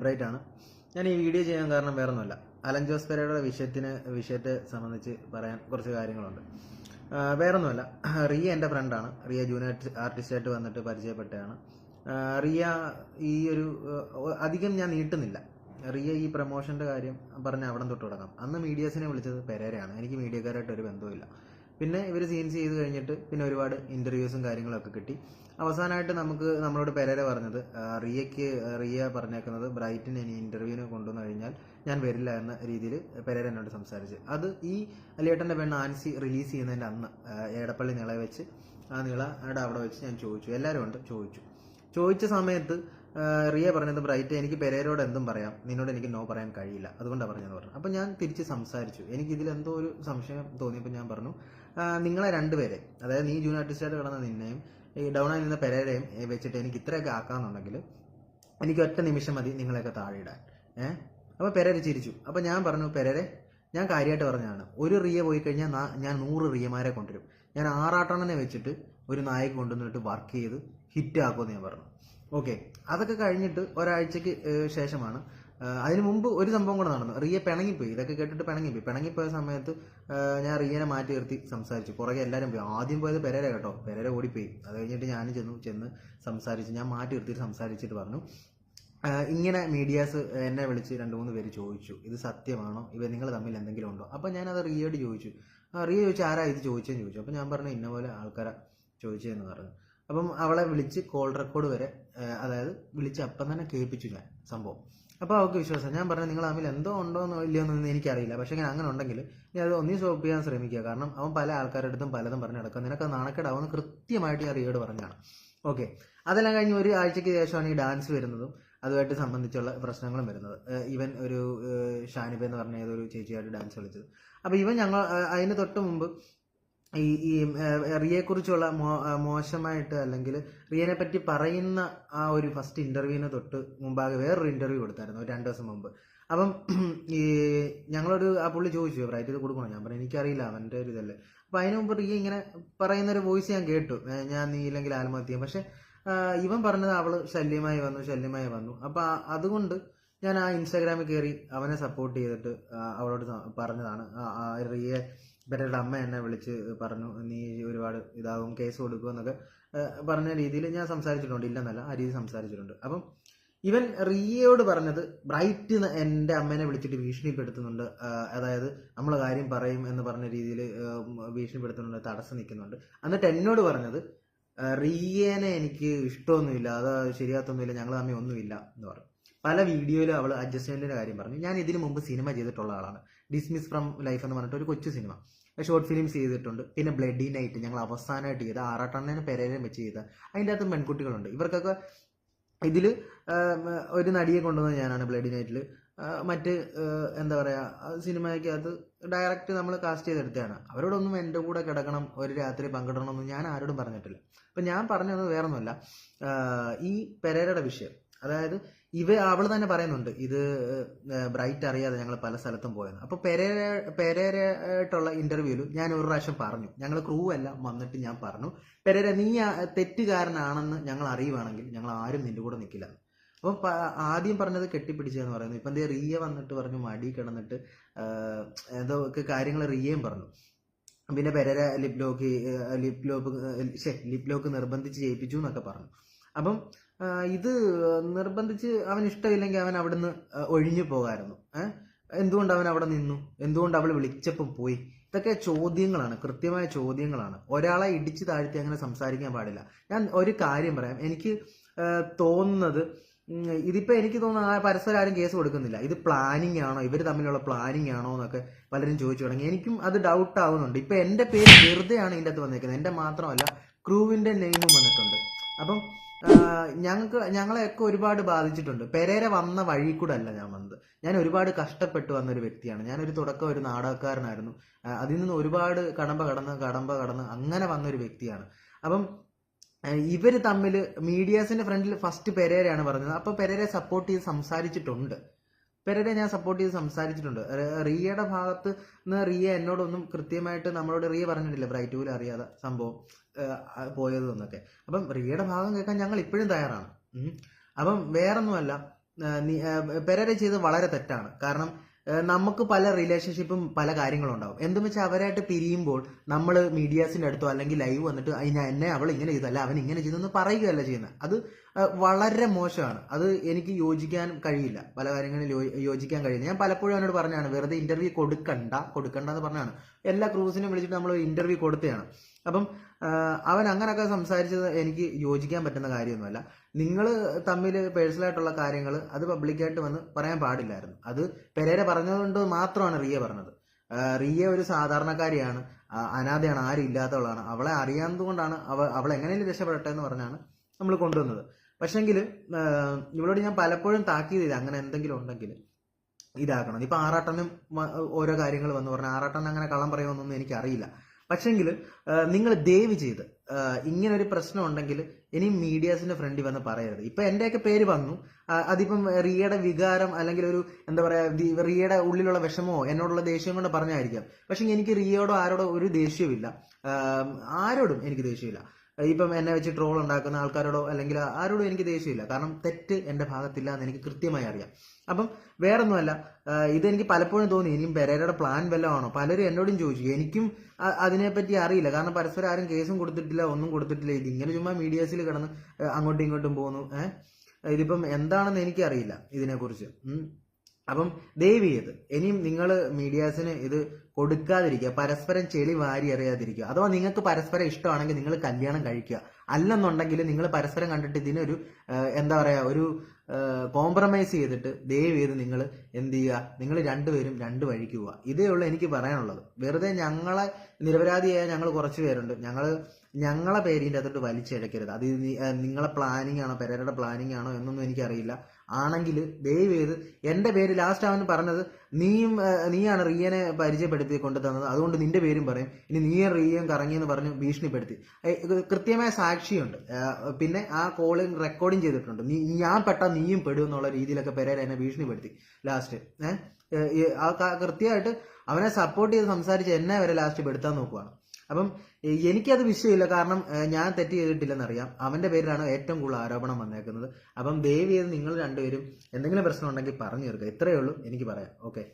Bright ആണ് ഞാൻ ഈ വീഡിയോ ചെയ്യാൻ കാരണം വേറെ ഒന്നുമല്ല അലൻ ജോസ് പെരയുടെ വിഷയത്തിന് വിഷയത്തെ സംബന്ധിച്ച് പറയാൻ കുറച്ച് കാര്യങ്ങളുണ്ട്. വേറൊന്നുമല്ല. റിയ എന്റെ ഫ്രണ്ടാണ്. റിയ ജൂനിയർ ആർട്ടിസ്റ്റായിട്ട് വന്നിട്ട് പരിചയപ്പെട്ടതാണ് റിയ ഈ ഒരു അധികം ഞാൻ നീട്ടുന്നില്ല. റിയ ഈ പ്രൊമോഷന്റെ കാര്യം പറഞ്ഞ് അവിടം തൊട്ട് തുടങ്ങാം. അന്ന് മീഡിയസിനെ വിളിച്ചത് പെരേരയാണ്. എനിക്ക് മീഡിയക്കാരായിട്ട് ഒരു ബന്ധവുമില്ല. പിന്നെ ഇവർ സീൻ ചെയ്ത് കഴിഞ്ഞിട്ട് പിന്നെ ഒരുപാട് ഇന്റർവ്യൂസും കാര്യങ്ങളൊക്കെ കിട്ടി. അവസാനമായിട്ട് നമുക്ക് നമ്മളോട് പെരേര പറഞ്ഞത് റിയയ്ക്ക് റിയ പറഞ്ഞേക്കുന്നത് ബ്രൈറ്റിന് ഇനി ഇന്റർവ്യൂവിന് കൊണ്ടുവന്നു കഴിഞ്ഞാൽ ഞാൻ വരില്ല എന്ന രീതിയിൽ പെരേര എന്നോട് സംസാരിച്ച്. അത് ഈ അലിയേട്ടന്റെ പെണ്ണ് ആൻസി റിലീസ് ചെയ്യുന്നതിന്റെ അന്ന് എടപ്പള്ളി നിള വെച്ച് ആ നിളയുടെ അവിടെ വെച്ച് ഞാൻ ചോദിച്ചു. എല്ലാവരും ഉണ്ട് ചോദിച്ചു. ചോദിച്ച സമയത്ത് റിയ പറഞ്ഞത് ബ്രൈറ്റ് എനിക്ക് പെരേരോട് എന്തും പറയാം. നിന്നോട് എനിക്ക് നോ പറയാൻ കഴിയില്ല. അതുകൊണ്ടാണ് പറഞ്ഞത് പറഞ്ഞു. അപ്പോൾ ഞാൻ തിരിച്ച് സംസാരിച്ചു. എനിക്ക് ഇതിൽ എന്തോ ഒരു സംശയം തോന്നിയപ്പോൾ ഞാൻ പറഞ്ഞു നിങ്ങളെ രണ്ടുപേരെ അതായത് നീ ജൂനിയർ ആർട്ടിസ്റ്റായിട്ട് കിടന്ന നിന്നെയും ഈ ഡൗൺ ആയി നിന്ന പെരേരെയും വെച്ചിട്ട് എനിക്ക് ഇത്രയൊക്കെ ആക്കാന്നുണ്ടെങ്കിൽ എനിക്ക് ഒറ്റ നിമിഷം മതി നിങ്ങളെയൊക്കെ താഴെ ഇടാൻ. ഏഹ് അപ്പോൾ പെരേര ചിരിച്ചു. അപ്പോൾ ഞാൻ പറഞ്ഞു പെരേരെ ഞാൻ കാര്യമായിട്ട് പറഞ്ഞതാണ്. ഒരു റിയ പോയി കഴിഞ്ഞാൽ ഞാൻ നൂറ് റിയമാരെ കൊണ്ടുവരും. ഞാൻ ആറാട്ടണനെ വെച്ചിട്ട് ഒരു നായക കൊണ്ടുവന്നിട്ട് വർക്ക് ചെയ്ത് ഹിറ്റ് ആക്കുമെന്ന് ഞാൻ പറഞ്ഞു. ഓക്കെ. അതൊക്കെ കഴിഞ്ഞിട്ട് ഒരാഴ്ചക്ക് ശേഷമാണ്. അതിനു മുമ്പ് ഒരു സംഭവം കൂടെ നടന്നു. റിയ പിണങ്ങിപ്പോയി. ഇതൊക്കെ കേട്ടിട്ട് പിണങ്ങിപ്പോയി. പിണങ്ങിപ്പോയ സമയത്ത് ഞാൻ റിയനെ മാറ്റി നിർത്തി സംസാരിച്ചു. പുറകെ എല്ലാവരും പോയി ആദ്യം പോയത് പെരേര കേട്ടോ. പെരേര ഓടിപ്പോയി. അത് കഴിഞ്ഞിട്ട് ഞാൻ ചെന്നു ചെന്ന് സംസാരിച്ചു ഞാൻ മാറ്റി നിർത്തിയിട്ട് സംസാരിച്ചിട്ട് പറഞ്ഞു. ഇങ്ങനെ മീഡിയാസ് എന്നെ വിളിച്ച് രണ്ട് മൂന്ന് പേര് ചോദിച്ചു. ഇത് സത്യമാണോ? ഇവ നിങ്ങൾ തമ്മിൽ എന്തെങ്കിലും ഉണ്ടോ? അപ്പോൾ ഞാനത് റിയോട് ചോദിച്ചു. റിയ ചോദിച്ചു ആരാ ഇത്? ചോദിച്ചെന്ന് ചോദിച്ചു. അപ്പോൾ ഞാൻ പറഞ്ഞു ഇന്ന പോലെ ആൾക്കാരാ ചോദിച്ചതെന്ന് പറഞ്ഞു. അപ്പം അവളെ വിളിച്ച് കോൾ റെക്കോർഡ് വരെ അതായത് വിളിച്ച് അപ്പം തന്നെ കേൾപ്പിച്ചു ഞാൻ സംഭവം. അപ്പോൾ അവൾക്ക് വിശ്വാസം. ഞാൻ പറഞ്ഞു നിങ്ങൾ തമ്മിൽ എന്തോ ഉണ്ടോ എന്നോ ഇല്ലയോ എന്നൊന്നും എനിക്കറിയില്ല. പക്ഷേ ഞാൻ അങ്ങനെ ഉണ്ടെങ്കിൽ ഞാൻ അത് ഒന്നീ സോപ്പ് ചെയ്യാൻ ശ്രമിക്കുക. കാരണം അവൻ പല ആൾക്കാരുടെ അടുത്തും പലതും പറഞ്ഞു നടക്കുക നിനക്ക് നാണക്കേടാവുമെന്ന് കൃത്യമായിട്ട് ഞാൻ റിയോട് പറഞ്ഞാണ് ഓക്കെ. അതെല്ലാം കഴിഞ്ഞ് ഒരു ആഴ്ചയ്ക്ക് ശേഷമാണ് ഈ ഡാൻസ് വരുന്നതും അതുമായിട്ട് സംബന്ധിച്ചുള്ള പ്രശ്നങ്ങളും വരുന്നത്. ഇവൻ ഒരു ഷാനിബ എന്ന് പറഞ്ഞ ഏതൊരു ചേച്ചിയായിട്ട് ഡാൻസ് കളിച്ചത്. അപ്പോൾ ഇവൻ ഞങ്ങൾ അതിന് തൊട്ട് മുമ്പ് ഈ ഈ റിയയെക്കുറിച്ചുള്ള മോ മോശമായിട്ട് അല്ലെങ്കിൽ റിയനെ പറ്റി പറയുന്ന ആ ഒരു ഫസ്റ്റ് ഇന്റർവ്യൂവിന് തൊട്ട് മുമ്പാകെ വേറൊരു ഇന്റർവ്യൂ കൊടുത്തായിരുന്നു ഒരു രണ്ട് ദിവസം മുമ്പ്. അപ്പം ഈ ഞങ്ങളോട് ആ പുള്ളി ചോദിച്ചു ബ്രൈറ്റ് ഇത് കൊടുക്കണോ? ഞാൻ പറഞ്ഞു എനിക്കറിയില്ല അവന്റെ ഒരു ഇതല്ലേ. അപ്പം അതിന് മുമ്പ് റിയ ഇങ്ങനെ പറയുന്ന ഒരു വോയിസ് ഞാൻ കേട്ടു ഞാൻ നീ ഇല്ലെങ്കിൽ ആത്മഹത്യ പക്ഷേ ഇവൻ പറഞ്ഞത് അവൾ ശല്യമായി വന്നു ശല്യമായി വന്നു. അപ്പോൾ അതുകൊണ്ട് ഞാൻ ആ ഇൻസ്റ്റാഗ്രാമിൽ കയറി അവനെ സപ്പോർട്ട് ചെയ്തിട്ട് അവളോട് പറഞ്ഞതാണ്. റിയെ ഇവരുടെ അമ്മ എന്നെ വിളിച്ച് പറഞ്ഞു നീ ഒരുപാട് ഇതാകും കേസ് കൊടുക്കും എന്നൊക്കെ പറഞ്ഞ രീതിയിൽ ഞാൻ സംസാരിച്ചിട്ടുണ്ട് ഇല്ലെന്നല്ല ആ രീതി സംസാരിച്ചിട്ടുണ്ട്. അപ്പം ഇവൻ റിയയോട് പറഞ്ഞത് ബ്രൈറ്റ് എന്റെ അമ്മേനെ വിളിച്ചിട്ട് ഭീഷണിപ്പെടുത്തുന്നുണ്ട് അതായത് നമ്മൾ കാര്യം പറയും എന്ന് പറഞ്ഞ രീതിയിൽ ഭീഷണിപ്പെടുത്തുന്നുണ്ട് തടസ്സം നിൽക്കുന്നുണ്ട്. എന്നിട്ട് എന്നോട് പറഞ്ഞത് റിയേനെ എനിക്ക് ഇഷ്ടമൊന്നുമില്ല അത് ശരിയാത്തൊന്നുമില്ല ഞങ്ങൾ തമ്മിൽ ഒന്നുമില്ല എന്ന് പറഞ്ഞു. പല വീഡിയോയിലും അവൾ അഡ്ജസ്റ്റ്മെന്റിന്റെ കാര്യം പറഞ്ഞു. ഞാൻ ഇതിനു മുമ്പ് സിനിമ ചെയ്തിട്ടുള്ള ആളാണ്. ഡിസ്മിസ് ഫ്രം ലൈഫ് എന്ന് പറഞ്ഞിട്ട് ഒരു കൊച്ചു സിനിമ. ഷോർട്ട് ഫിലിംസ് ചെയ്തിട്ടുണ്ട്. പിന്നെ ബ്ലഡി നൈറ്റ് ഞങ്ങൾ അവസാനമായിട്ട് ചെയ്ത ആറാട്ടണ്ണേനും പെരേനും വെച്ച് ചെയ്ത. അതിന്റെ അകത്ത് പെൺകുട്ടികളുണ്ട്. ഇവർക്കൊക്കെ ഇതിൽ ഒരു നടിയെ കൊണ്ടുവന്നത് ഞാനാണ് ബ്ലഡി നൈറ്റിൽ മറ്റ് എന്താ പറയുക സിനിമയ്ക്കകത്ത് ഡയറക്റ്റ് നമ്മൾ കാസ്റ്റ് ചെയ്തെടുത്തതാണ്. അവരോടൊന്നും എന്റെ കൂടെ കിടക്കണം ഒരു രാത്രി പങ്കിടണമെന്നും ഞാൻ ആരോടും പറഞ്ഞിട്ടില്ല. അപ്പം ഞാൻ പറഞ്ഞത് വേറൊന്നുമല്ല. ഈ പെരേരയുടെ വിഷയം. അതായത് ഇവ അവൾ തന്നെ പറയുന്നുണ്ട് ഇത് ബ്രൈറ്റ് അറിയാതെ ഞങ്ങൾ പല സ്ഥലത്തും പോയെന്ന്. അപ്പോൾ പെരേര പെരേരായിട്ടുള്ള ഇന്റർവ്യൂവിൽ ഞാൻ ഒരു പ്രാവശ്യം പറഞ്ഞു. ഞങ്ങൾ ക്രൂ എല്ലാം വന്നിട്ട് ഞാൻ പറഞ്ഞു പെരേര നീ തെറ്റുകാരനാണെന്ന് ഞങ്ങൾ അറിയുവാണെങ്കിൽ ഞങ്ങൾ ആരും നിന്റെ കൂടെ നിൽക്കില്ല അപ്പം ആദ്യം പറഞ്ഞത് കെട്ടിപ്പിടിച്ചതെന്ന് പറയുന്നു. ഇപ്പം എന്തേ റിയ വന്നിട്ട് പറഞ്ഞു മടി കിടന്നിട്ട് എന്തോ ഒക്കെ കാര്യങ്ങൾ റിയയും പറഞ്ഞു. പിന്നെ Pereira lip lock lip lock lip lock നിർബന്ധിച്ച് ചെയ്യിപ്പിച്ചു എന്നൊക്കെ പറഞ്ഞു. അപ്പം ഇത് നിർബന്ധിച്ച് അവൻ ഇഷ്ടമില്ലെങ്കിൽ അവൻ അവിടുന്ന് ഒഴിഞ്ഞു പോകാമായിരുന്നു ഏഹ് എന്തുകൊണ്ട് അവൻ അവിടെ നിന്നു? എന്തുകൊണ്ട് അവൾ വിളിച്ചപ്പം പോയി? ഇതൊക്കെ ചോദ്യങ്ങളാണ് കൃത്യമായ ചോദ്യങ്ങളാണ്. ഒരാളെ ഇടിച്ചു താഴ്ത്തി അങ്ങനെ സംസാരിക്കാൻ പാടില്ല. ഞാൻ ഒരു കാര്യം പറയാം. എനിക്ക് തോന്നുന്നത് ഇതിപ്പോൾ ഇതിപ്പോ എനിക്ക് തോന്നുന്നു ആ പരസ്പരം ആരും കേസ് കൊടുക്കുന്നില്ല. ഇത് പ്ലാനിങ് ആണോ? ഇവർ തമ്മിലുള്ള പ്ലാനിങ് ആണോ എന്നൊക്കെ പലരും ചോദിച്ചു തുടങ്ങി. എനിക്കും അത് ഡൗട്ട് ആവുന്നുണ്ട്. ഇപ്പൊ എന്റെ പേര് വെറുതെയാണ് ഇതിന്റെ അകത്ത് വന്നേക്കുന്നത്. എന്റെ മാത്രമല്ല ക്രൂവിന്റെ നെയിമും വന്നിട്ടുണ്ട്. അപ്പം ഞങ്ങൾക്ക് ഞങ്ങളെയൊക്കെ ഒരുപാട് ബാധിച്ചിട്ടുണ്ട്. പെരേര വന്ന വഴി കൂടെ അല്ല ഞാൻ വന്നത്. ഞാൻ ഒരുപാട് കഷ്ടപ്പെട്ട് വന്ന ഒരു വ്യക്തിയാണ്. ഞാനൊരു തുടക്കം ഒരു നാടകക്കാരനായിരുന്നു. അതിൽ നിന്ന് ഒരുപാട് കടമ്പ കടന്ന് കടമ്പ കടന്ന് അങ്ങനെ വന്ന ഒരു വ്യക്തിയാണ്. അപ്പം ഇവർ തമ്മിൽ മീഡിയാസിന്റെ ഫ്രണ്ടിൽ ഫസ്റ്റ് പെരേരയാണ് പറഞ്ഞത്. അപ്പൊ പെരേരെ സപ്പോർട്ട് ചെയ്ത് സംസാരിച്ചിട്ടുണ്ട്. പെരേരെ ഞാൻ സപ്പോർട്ട് ചെയ്ത് സംസാരിച്ചിട്ടുണ്ട്. റിയയുടെ ഭാഗത്ത് നിന്ന് റിയ എന്നോടൊന്നും കൃത്യമായിട്ട് നമ്മളോട് റിയ പറഞ്ഞിട്ടില്ല. ബ്രൈറ്റ് പോലും അറിയാതെ സംഭവം പോയത് എന്നൊക്കെ അപ്പം റിയയുടെ ഭാഗം കേൾക്കാൻ ഞങ്ങൾ ഇപ്പോഴും തയ്യാറാണ്. അപ്പം വേറൊന്നുമല്ല പെരരെ ചെയ്തത് വളരെ തെറ്റാണ്. കാരണം നമുക്ക് പല റിലേഷൻഷിപ്പും പല കാര്യങ്ങളും ഉണ്ടാവും എന്തെന്ന് വെച്ചാൽ അവരായിട്ട് പിരിയുമ്പോൾ നമ്മൾ മീഡിയാസിന്റെ അടുത്തോ അല്ലെങ്കിൽ ലൈവ് വന്നിട്ട് "അയ് ഞാൻ എന്നെ അവൾ ഇങ്ങനെ ചെയ്തല്ല അവൻ ഇങ്ങനെ ചെയ്തെന്ന് പറയുകയല്ല ചെയ്യുന്നത്. അത് വളരെ മോശമാണ്. അത് എനിക്ക് യോജിക്കാൻ കഴിയില്ല. പല കാര്യങ്ങളിൽ യോജിക്കാൻ കഴിയില്ല. ഞാൻ പലപ്പോഴും അവനോട് പറഞ്ഞാണ് വെറുതെ ഇന്റർവ്യൂ കൊടുക്കണ്ട കൊടുക്കണ്ട എന്ന് പറഞ്ഞാണ്. എല്ലാ ക്രൂസിനും വിളിച്ചിട്ട് നമ്മൾ ഇന്റർവ്യൂ കൊടുത്തതാണ്. അപ്പം അവൻ അങ്ങനെയൊക്കെ സംസാരിച്ചത് എനിക്ക് യോജിക്കാൻ പറ്റുന്ന കാര്യമൊന്നുമല്ല. നിങ്ങൾ തമ്മിൽ പേഴ്സണലായിട്ടുള്ള കാര്യങ്ങൾ അത് പബ്ലിക്കായിട്ട് വന്ന് പറയാൻ പാടില്ലായിരുന്നു. അത് പെരേര പറഞ്ഞതുകൊണ്ട് മാത്രമാണ് റിയ പറഞ്ഞത്. റിയ ഒരു സാധാരണക്കാരിയാണ്. അനാഥയാണ് ആരും ഇല്ലാത്തവളാണ്. അവളെ അറിയാവുന്നതുകൊണ്ടാണ് അവ അവൾ എങ്ങനെയും രക്ഷപ്പെടട്ടെ എന്ന് പറഞ്ഞാണ് നമ്മൾ കൊണ്ടുവന്നത്. പക്ഷെങ്കിൽ ഇവളോട് ഞാൻ പലപ്പോഴും താക്കീത് ചെയ്ത് അങ്ങനെ എന്തെങ്കിലും ഉണ്ടെങ്കിൽ ഇതാക്കണം. ഇപ്പൊ ആറാട്ടനും ഓരോ കാര്യങ്ങൾ വന്ന് പറഞ്ഞാൽ ആറാട്ടൻ അങ്ങനെ കള്ളം പറയുമെന്നൊന്നും എനിക്കറിയില്ല. പക്ഷെങ്കിൽ നിങ്ങൾ ദയവ് ചെയ്ത് ഇങ്ങനെ ഒരു പ്രശ്നം ഉണ്ടെങ്കിൽ ഇനി മീഡിയാസിന്റെ ഫ്രണ്ടിൽ വന്ന് പറയരുത്. ഇപ്പൊ എന്റെയൊക്കെ പേര് വന്നു. അതിപ്പം റിയയുടെ വികാരം അല്ലെങ്കിൽ ഒരു എന്താ പറയാ റിയയുടെ ഉള്ളിലുള്ള വിഷമോ എന്നോടുള്ള ദേഷ്യം കൊണ്ട് പറഞ്ഞായിരിക്കാം. പക്ഷെ എനിക്ക് റിയയോടോ ആരോടോ ഒരു ദേഷ്യമില്ല ആരോടും എനിക്ക് ദേഷ്യമില്ല ഇപ്പം എന്നെ വെച്ച് ട്രോൾ ഉണ്ടാക്കുന്ന ആൾക്കാരോടോ അല്ലെങ്കിൽ ആരോടും എനിക്ക് ദേഷ്യമില്ല. കാരണം തെറ്റ് എന്റെ ഭാഗത്തില്ല എന്ന് എനിക്ക് കൃത്യമായി അറിയാം. അപ്പം വേറൊന്നുമല്ല ഇതെനിക്ക് പലപ്പോഴും തോന്നി ഇനിയും പെരേരയുടെ പ്ലാൻ വല്ലതും ആണോ? പലരും എന്നോടും ചോദിച്ചു. എനിക്കും അതിനെപ്പറ്റി അറിയില്ല. കാരണം പരസ്പരം ആരും കേസും കൊടുത്തിട്ടില്ല ഒന്നും കൊടുത്തിട്ടില്ല. ഇത് ഇങ്ങനെ ചുമ്മാ മീഡിയാസിൽ കിടന്ന് അങ്ങോട്ടും ഇങ്ങോട്ടും പോകുന്നു. ഏഹ് ഇതിപ്പം എന്താണെന്ന് എനിക്കറിയില്ല ഇതിനെക്കുറിച്ച്. അപ്പം ദയവ് ചെയ്ത് ഇനിയും നിങ്ങൾ മീഡിയാസിന് ഇത് കൊടുക്കാതിരിക്കുക. പരസ്പരം ചെളി വാരി എറിയാതിരിക്കുക. അഥവാ നിങ്ങൾക്ക് പരസ്പരം ഇഷ്ടമാണെങ്കിൽ നിങ്ങൾ കല്യാണം കഴിക്കുക. അല്ലെന്നുണ്ടെങ്കിൽ നിങ്ങൾ പരസ്പരം കണ്ടിട്ട് ഇതിനൊരു എന്താ പറയുക ഒരു കോംപ്രമൈസ് ചെയ്തിട്ട് ദയവ് ചെയ്ത് നിങ്ങൾ എന്ത് ചെയ്യുക? നിങ്ങൾ രണ്ടുപേരും രണ്ട് വഴിക്ക് പോവുക. ഇതേ ഉള്ളൂ എനിക്ക് പറയാനുള്ളത്. വെറുതെ ഞങ്ങളെ നിരപരാധിയായ ഞങ്ങൾ കുറച്ച് പേരുണ്ട്. ഞങ്ങൾ ഞങ്ങളെ പേരിന്റെ അകത്തോട്ട് വലിച്ചിഴക്കരുത്. അത് നിങ്ങളെ പ്ലാനിങ് ആണോ പെരയുടെ പ്ലാനിങ് ആണോ എന്നൊന്നും എനിക്കറിയില്ല. ആണെങ്കിൽ ദയവ് ചെയ്ത് എന്റെ പേര് ലാസ്റ്റ് അവൻ പറഞ്ഞത് നീയും നീയാണ് റിയനെ പരിചയപ്പെടുത്തി കൊണ്ടു തന്നത്. അതുകൊണ്ട് നിന്റെ പേരും പറയും. ഇനി നീയും റിയയും കറങ്ങിയെന്ന് പറഞ്ഞ് ഭീഷണിപ്പെടുത്തി. കൃത്യമായ സാക്ഷിയുണ്ട്. പിന്നെ ആ കോളിംഗ് റെക്കോർഡിങ് ചെയ്തിട്ടുണ്ട്. നീ ഞാൻ പെട്ട നീയും പെടും എന്നുള്ള രീതിയിലൊക്കെ പെരേര എന്നെ ഭീഷണിപ്പെടുത്തി. ലാസ്റ്റ് ഏഹ് കൃത്യമായിട്ട് അവനെ സപ്പോർട്ട് ചെയ്ത് സംസാരിച്ച് എന്നെ വരെ ലാസ്റ്റ് പെടുത്താൻ നോക്കുവാണ്. അപ്പം എനിക്കത് വിഷയമില്ല. കാരണം ഞാൻ തെറ്റ് ചെയ്തിട്ടില്ലെന്നറിയാം. അവന്റെ പേരിലാണ് ഏറ്റവും കൂടുതൽ ആരോപണം വന്നേക്കുന്നത്. അപ്പം ദയവ് ചെയ്ത് നിങ്ങൾ രണ്ടുപേരും എന്തെങ്കിലും പ്രശ്നം ഉണ്ടെങ്കിൽ പറഞ്ഞു തീർക്കുക. ഇത്രയേ ഉള്ളൂ. എനിക്ക് പറയാം. ഓക്കെ.